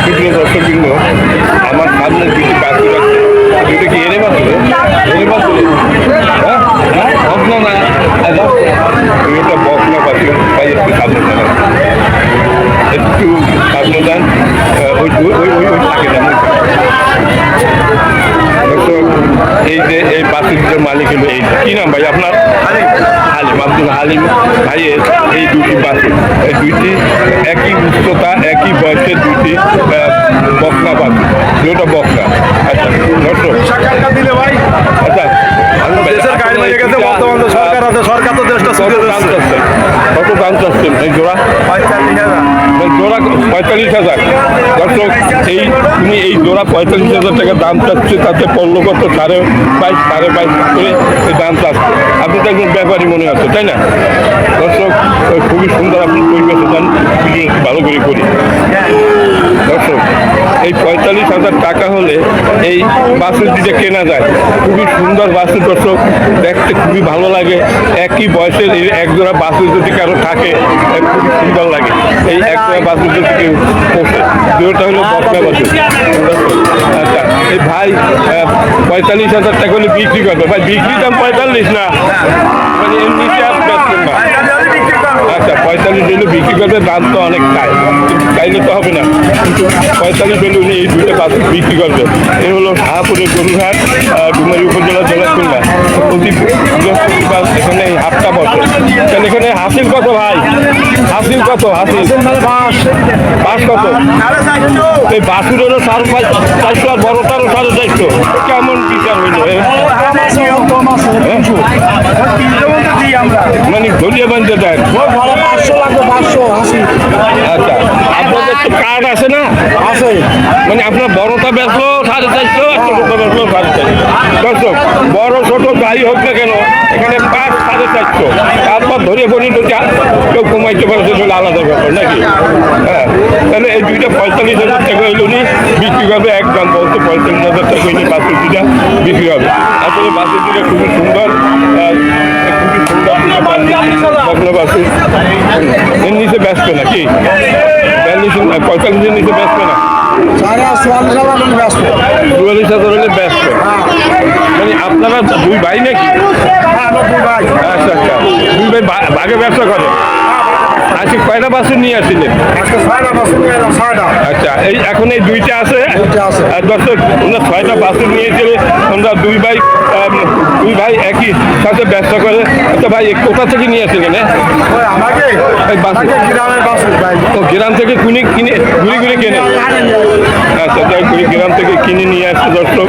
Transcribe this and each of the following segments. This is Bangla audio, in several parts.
ক্ষুদ্র দর্শকবৃন্দ আমার সামনে দুটি বাছুর আছে দুটো কি এনে বাছুর এনে এটা তাই একটু সামনে যান একটু সামনে যান ওই ওই ওই ওই থাকে এই যে এই বাসুদের মালিক হলো এই কি নাম ভাই আপনার? আব্দুল হালিম ভাইয়ের এই দুটি বাসে। এই দুইটি একই উচ্চতা একই বয়সের দুটি বকনা দুটা দুটো বকনা আচ্ছা দর্শক। আচ্ছা সরকার আছে সরকার তো দেশটা কত দাম চাচ্ছেন, এই জোড়া? জোড়া পঁয়তাল্লিশ হাজার। দর্শক, এই তুমি এই জোড়া পঁয়তাল্লিশ হাজার টাকা দাম চাচ্ছে, তাতে পড়ল কত সাড়ে বাইশ সাড়ে বাইশ করে এই দাম চাচ্ছে। আপনি তো একজন ব্যাপারী মনে আছে, তাই না? দর্শক দিকে কেনা যায়। খুবই সুন্দর বাসের দর্শক, দেখতে খুবই ভালো লাগে। একই বয়সের একজোড়া বাসের যদি কারও থাকে খুবই সুন্দর লাগে। এই একজোড়া বাসের যদি কেউ পোষে দুটোটা হলো বকনা বাসুর আচ্ছা এই ভাই পঁয়তাল্লিশ হাজার টাকা হলে বিক্রি করবে। ভাই বিক্রি দাম পঁয়তাল্লিশ না? মানে এর নিচে আর বেচবেন না আচ্ছা পঁয়তাল্লিশ হলে বিক্রি করবে দাম তো অনেক চাই চাইলে তো হবে না। পঁয়তাল্লিশ উনি এই দুটো বাস বিক্রি করবে। এ হলো শাহপুরের গরুঘাট আহ, কত হাসিল পাঁচ কত? এই বাসুর হলো সাড়ে চারশো আর বড়টারও সাড়ে চারশো কেমন বিচার হইল? মানে ধরিয়ে বানতে দেন আচ্ছা আপনাদের তো কার্ড আছে না? আছে। মানে আপনার বড়টা বেচলো সাড়ে চারশো আর ছোটটা বেচলো সাড়ে চারশো। দর্শক বড় ছোট যাই হোক না কেন এখানে পাঁচ সাড়ে চারশো তারপর ধরে বলি তো যা কেউ কমাইতে পারে সেটা আলাদা ব্যাপার নাকি হ্যাঁ। তাহলে এই দুইটা পঁয়তাল্লিশ হাজার টাকা হইল উনি বিক্রি করবে একদম বলতে পঁয়তাল্লিশ হাজার টাকা হইলে বাসের দুটা বিক্রি হবে। আসলে বাসের দুটা খুবই সুন্দর খুবই সুন্দর। বাসের বাসের এর নিচে ব্যস্ত নাকি বিয়াল্লিশ পঁয়তাল্লিশের নিচে ব্যস্ত না? চুয়াল্লিশ হাজার হলে ব্যস্ত। মানে আপনারা দুই ভাই নাকি? আচ্ছা আচ্ছা। দুই ভাই ভাগে ব্যবসা করে? আজকে কয়টা বাসুর নিয়ে আসছিলেন আচ্ছা এই এখন এই দুইটা আছে? দর্শক ওনার ছয়টা বাসুর নিয়েছিল আমরা দুই ভাই দুই ভাই একই সাথে ব্যবসা করে আচ্ছা ভাই কোথা থেকে নিয়ে আসছিলেন হ্যাঁ? ও গ্রাম থেকে কিনে কিনে ঘুরে ঘুরে কেনে? আচ্ছা ঘুরে গ্রাম থেকে কিনে নিয়ে আসছে দর্শক।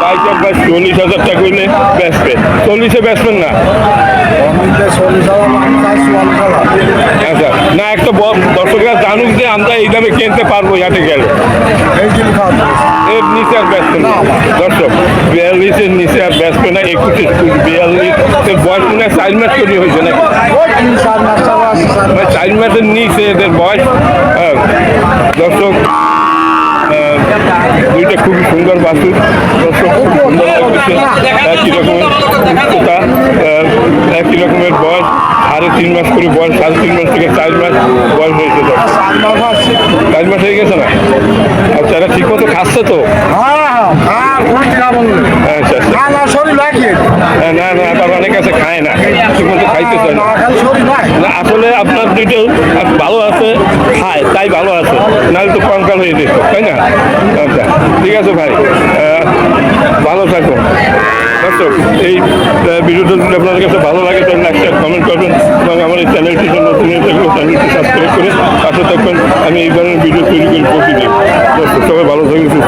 বাইশ আর চল্লিশ হাজার টাকা হইলে বেচবে। চল্লিশে বেচবেন না? আচ্ছা না একটা দর্শকরা জানুক যে আমরা এই দামে কিনতে পারব হাটে গেলে। এর নিচে আর বেচবে না। দর্শক বিয়াল্লিশের নিচে আর বেচবে না একুশে বিয়াল্লিশ বয়স মনে হয় চার মাস তৈরি হয়েছে না মানে চার মাসের নিচে এদের বয়স হ্যাঁ, দর্শক আহ, দুইটা খুবই সুন্দর বাসুর দর্শক খুব সুন্দর লাগতেছে একই রকমের উচ্চতা আহ, একই রকমের বয়স সাড়ে তিন মাস করে বয়স সাড়ে তিন মাস থেকে চার মাস বয়স হয়েছে তো চার মাস হয়ে গেছে না আচ্ছা এরা ঠিক মতো খাচ্ছে তো? আচ্ছা আচ্ছা। হ্যাঁ, না না আবার অনেক আছে খায় না। ঠিক মতো খাইতে না। না আসলে আপনার দুটো ভালো আছে খায় তাই ভালো আছে। নাহলে তো কঙ্কাল হয়ে যেত তাই না? আচ্ছা ঠিক আছে ভাই। ভালো থাকো দর্শক এই ভিডিওটা যদি আপনাদের কাছে ভালো লাগে তাহলে একটা কমেন্ট করবেন এবং আমার এই চ্যানেলটির জন্য নতুন হয়ে চ্যানেলটি সাবস্ক্রাইব করে পাশে থাকবেন। আমি এই প্রতিদিন সবাই ভালো থাকবেন।